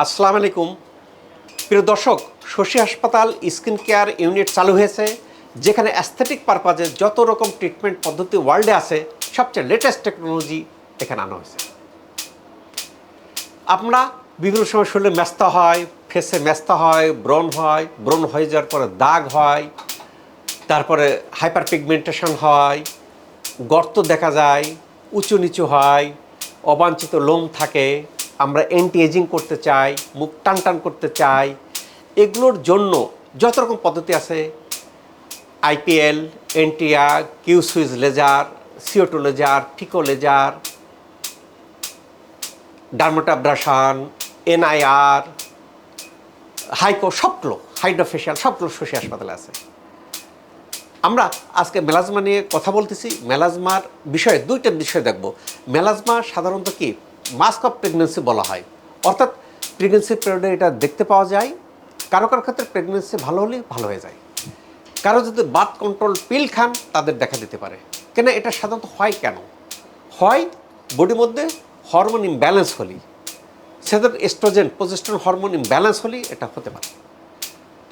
আসসালামু আলাইকুম। প্রিয় দর্শক, শশী হাসপাতাল স্কিন কেয়ার ইউনিট চালু হয়েছে, যেখানে অ্যাস্থেটিক পারপাজে যত রকম ট্রিটমেন্ট পদ্ধতি ওয়ার্ল্ডে আছে, সবচেয়ে লেটেস্ট টেকনোলজি এখানে আনা হয়েছে। আমরা বিভিন্ন সময় শরীরে ম্যাস্তা হয় ফেসে ম্যাস্তা হয়, ব্রণ হয়, ব্রণ হয়ে যাওয়ার পরে দাগ হয়, তারপরে হাইপার পিগমেন্টেশন হয়, গর্ত দেখা যায়, উঁচু নিচু হয়, অবাঞ্ছিত লোম থাকে আমরা অ্যান্টি এজিং করতে চাই, মুখ টান টান করতে চাই, এগুলোর জন্য যত রকম পদ্ধতি আছে IPL এনটিয়া Q switch laser C O two laser pico laser dermabrasion NIR Haiko সবগুলো হাইড্রোফেশিয়াল সবগুলো শশী হাসপাতালে আছে। আমরা আজকে মেলাজমা নিয়ে কথা বলতেছি। মেলাজমার বিষয়ে, দুইটা বিষয় দেখব। মেলাজমা সাধারণত কি? মাস্ক অফ প্রেগনেন্সি বলা হয়। অর্থাৎ প্রেগনেন্সি পিরিয়ডে এটা দেখতে পাওয়া যায়। কারও কারও ক্ষেত্রে প্রেগনেন্সি ভালো হলে ভালো হয়ে যায়। কারও যদি বার্থ কন্ট্রোল পিল খান, তাদের দেখা দিতে পারে। কেন এটা সাধারণত হয় কেন? হয় বডির মধ্যে হরমোন ইমব্যালেন্স হলেই। সেদের এস্ট্রোজেন প্রজেস্ট্রন হরমোন ইমব্যালেন্স হলেই এটা হতে পারে।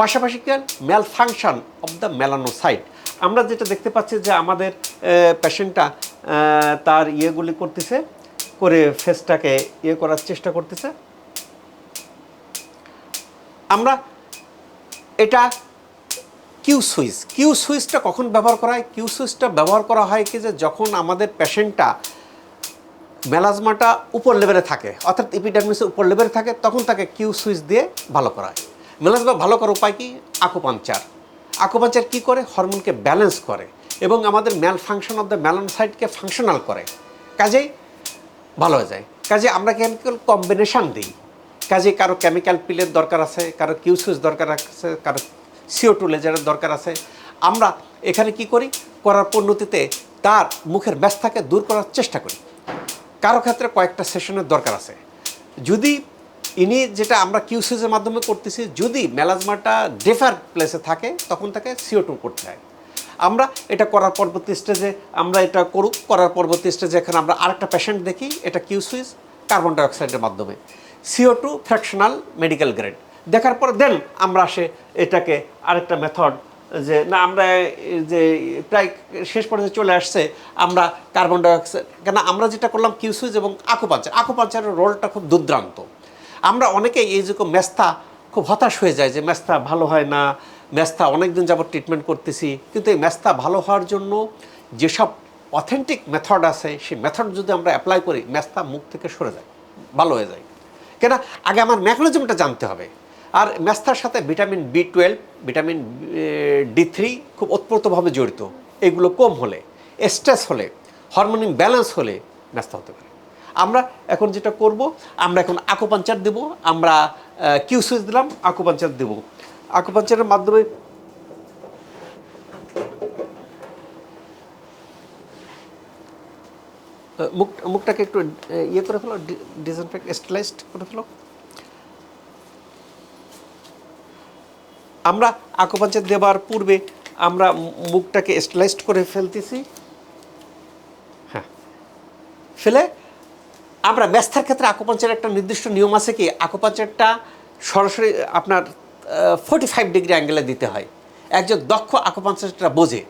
পাশাপাশি কি malfunction of the melanocyte আমরা যেটা দেখতে পাচ্ছি যে আমাদের পেশেন্টটা তার ইয়েগুলি করতেছে। করে ফেসটাকে ইয়ে করার চেষ্টা করতেছে। আমরা এটা কিউ সুইচ কিউ সুইচটা কখন ব্যবহার করা হয়? কিউ সুইচটা ব্যবহার করা হয় কি যে যখন আমাদের পেশেন্টটা মেলাজমাটা উপর লেভেলে থাকে, অর্থাৎ ইপিডার্মিসের উপর লেভেলে থাকে, তখন তাকে কিউ সুইচ দিয়ে ভালো করা হয়। মেলাজমা ভালো করার উপায় কি? আকুপাঞ্চার আকুপাঞ্চার কি করে? হরমোনকে ব্যালেন্স করে এবং আমাদের ম্যাল ফাংশন অফ দ্য ম্যালানোসাইটকে ফাংশনাল করে। কাজেই ভালো হয়ে যায়। কাজে আমরা কেমিক্যাল কম্বিনেশান দিই। কাজে কারও কেমিক্যাল পিলের দরকার আছে, কারও কিউ সুইচ দরকার আছে, কারও সিও টু লেজারের দরকার আছে। আমরা এখানে কি করি? করার পণ্যতিতে তার মুখের ব্যস্তাকে দূর করার চেষ্টা করি। কারও ক্ষেত্রে কয়েকটা সেশনের দরকার আছে। যদি ইনি যেটা আমরা কিউসিজের মাধ্যমে করতেছি, যদি মেলাজমাটা ডেফার প্লেসে থাকে, তখন তাকে সিও টু করতে হয়। আমরা এটা করার পরবর্তী স্টেজে আমরা এটা করুক করার পরবর্তী স্টেজে এখানে আমরা আরেকটা পেশেন্ট দেখি, এটা কিউসুইজ কার্বন ডাইঅক্সাইডের মাধ্যমে। C O two fractional medical grade দেখার পর দেন আমরা আসে এটাকে আরেকটা মেথড যে না, আমরা যে প্রায় শেষ পর্যায়ে চলে আসছে, আমরা কার্বন ডাইঅক্সাইড কেন আমরা যেটা করলাম কিউসুইজ এবং আকুপাঞ্চার আকুপাঞ্চারের রোলটা খুব দুর্দান্ত। আমরা অনেকেই এই যে মেস্তা, খুব হতাশ হয়ে যায় যে মেস্তা ভালো হয় না মেস্তা অনেক দিন যাবত ট্রিটমেন্ট করতেছি, কিন্তু এই মেস্তা ভালো হওয়ার জন্য যেসব অথেন্টিক মেথড আছে, সেই মেথড যদি আমরা অ্যাপ্লাই করি মেস্তা মুখ থেকে সরে যায়, ভালো হয়ে যায়। কেন আগে আমার মেকানিজমটা জানতে হবে। আর মেস্তার সাথে vitamin B twelve vitamin D three খুব ওতপ্রোতভাবে জড়িত। এগুলো কম হলে স্ট্রেস হলে হরমোনিন ব্যালেন্স হলে মেস্তা হতে পারে। আমরা এখন যেটা করব, আমরা এখন আকুপাঞ্চার দেব, আমরা কিউ সুইচ দিলাম আকুপাঞ্চার দেব। আকুপাঞ্চারের মাধ্যমে মুখ মুখটাকে একটু ইয়ে করে ফেলো ডিসইনফেক্ট স্টেলাইজড করে ফেলো। আমরা আকুপাঞ্চার দেবার পূর্বে আমরা মুখটাকে স্টেলাইজড করে ফেলতেছি। হ্যাঁ। ফেলে আমরা ব্যস্তার ক্ষেত্রে আকুপাঞ্চার একটা নির্দিষ্ট নিয়ম আছে কি? আকুপাঞ্চারটা সরাসরি আপনার ফোর্টি ফাইভ ডিগ্রি অ্যাঙ্গেলে দিতে হয়। একজন দক্ষ আকুপাঞ্চারটা বোঝে,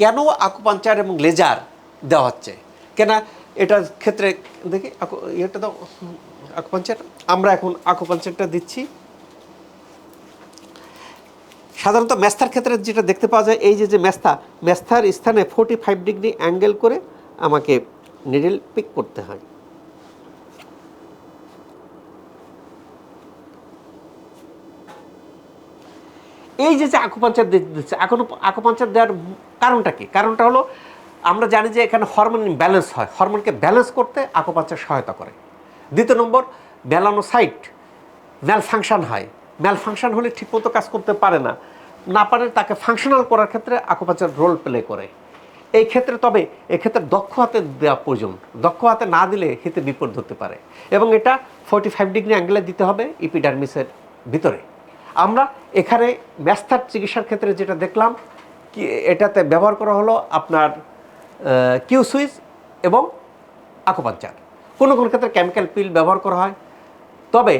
কেন আকুপাঞ্চার এবং লেজার দেওয়া হচ্ছে? কেন এটার ক্ষেত্রে, দেখি ইয়েটা দাও, আকুপাঞ্চার। আমরা এখন আকুপাঞ্চারটা দিচ্ছি। সাধারণত ম্যাস্তার ক্ষেত্রে যেটা দেখতে পাওয়া যায়, এই যে যে ম্যাস্তা ম্যাস্তার স্থানে ফোর্টি ফাইভ ডিগ্রি অ্যাঙ্গেল করে আমাকে নিডল পিক করতে হয়। এই যে যে আকুপাঞ্চার দিচ্ছে, এখন আকুপাঞ্চার দেওয়ার কারণটা কি? কারণটা হলো, আমরা জানি যে এখানে হরমোন ব্যালেন্স হয়। হরমোনকে ব্যালেন্স করতে আকুপাঞ্চার সহায়তা করে। দ্বিতীয় নম্বর মেলানোসাইট ম্যাল ফাংশন হয়। ম্যাল ফাংশন হলে ঠিকমতো কাজ করতে পারে না। না পারে তাকে ফাংশনাল করার ক্ষেত্রে আকুপাঞ্চার রোল প্লে করে। এই ক্ষেত্রে তবে, এক্ষেত্রে দক্ষ হাতে দেওয়া প্রয়োজন। দক্ষ হাতে না দিলে হিতে বিপদ হতে পারে। এবং এটা ফোর্টি ফাইভ ডিগ্রি অ্যাঙ্গেলে দিতে হবে ইপিডার্মিসের ভিতরে। আমরা এখানে ম্যাস্থার চিকিৎসার ক্ষেত্রে যেটা দেখলাম, কি এটাতে ব্যবহার করা হলো আপনার কিউ সুইচ এবং আকুপাঞ্চার। কোনো কোনো ক্ষেত্রে কেমিক্যাল পিল ব্যবহার করা হয়। তবে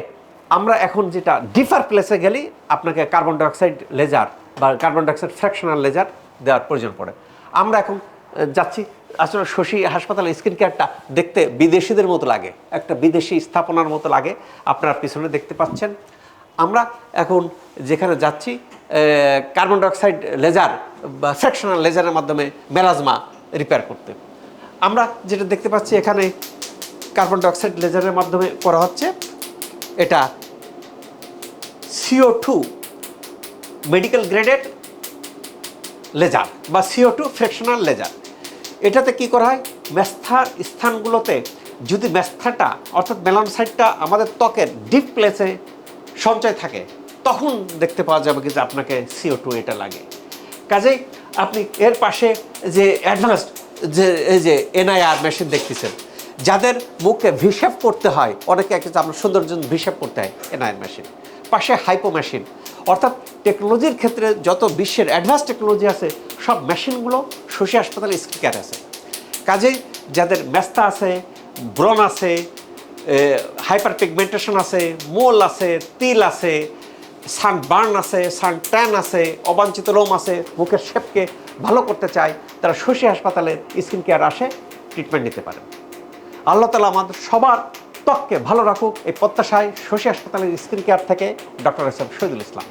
আমরা এখন যেটা ডিফার প্লেসে গেলে, আপনাকে কার্বন ডাইঅক্সাইড লেজার বা কার্বন ডাইঅক্সাইড ফ্র্যাকশনাল লেজার দেওয়ার প্রয়োজন পড়ে। আমরা এখন যাচ্ছি, আসলে শশী হাসপাতালে স্কিন কেয়ারটা দেখতে বিদেশিদের মতো লাগে। একটা বিদেশি স্থাপনার মতো লাগে। আপনারা পিছনে দেখতে পাচ্ছেন। আমরা এখন যেখানে যাচ্ছি কার্বন ডাইঅক্সাইড লেজার বা ফ্র্যাকশনাল লেজারের মাধ্যমে মেলাজমা রিপেয়ার করতে। আমরা যেটা দেখতে পাচ্ছি এখানে কার্বন ডাইঅক্সাইড লেজারের মাধ্যমে করা হচ্ছে, এটা C O two medical graded laser বা C O two fractional laser. এটাতে কি করা হয়? ম্যাস্থার স্থানগুলোতে যদি ম্যাস্থাটা অর্থাৎ মেলানোসাইটটা আমাদের ত্বকের ডিপ প্লেসে সঞ্চয় থাকে, তখন দেখতে পাওয়া যাবে কি যে আপনাকে সিও টু এটা লাগে। কাজেই আপনি এর পাশে যে অ্যাডভান্সড যে এই যে এনআইআর মেশিন দেখতেছেন, যাদের মুখে ভিশেপ করতে হয়, অনেকে একটা আপনার সৌন্দর্য ভিশেপ করতে হয় এনআইআর মেশিন পাশে হাইপো মেশিন অর্থাৎ টেকনোলজির ক্ষেত্রে যত বিশ্বের অ্যাডভান্স টেকনোলজি আছে, সব মেশিনগুলো শশী হাসপাতালে স্কিকার আছে। কাজেই যাদের ম্যাস্তা আছে ব্রন আছে হাইপার পিগমেন্টেশন আছে, মোল আছে, তিল আছে, সান বার্ন আছে, সান ট্যান আছে, অবাঞ্ছিত রোম আছে, মুখের শেপকে ভালো করতে চায়, তারা শশী হাসপাতালে স্কিন কেয়ার আসে ট্রিটমেন্ট নিতে পারেন আল্লাহ তালা আমাদের সবার ত্বককে ভালো রাখুক, এই প্রত্যাশায় শশী হাসপাতালের স্কিন কেয়ার থেকে doctor S M Shahidul Islam.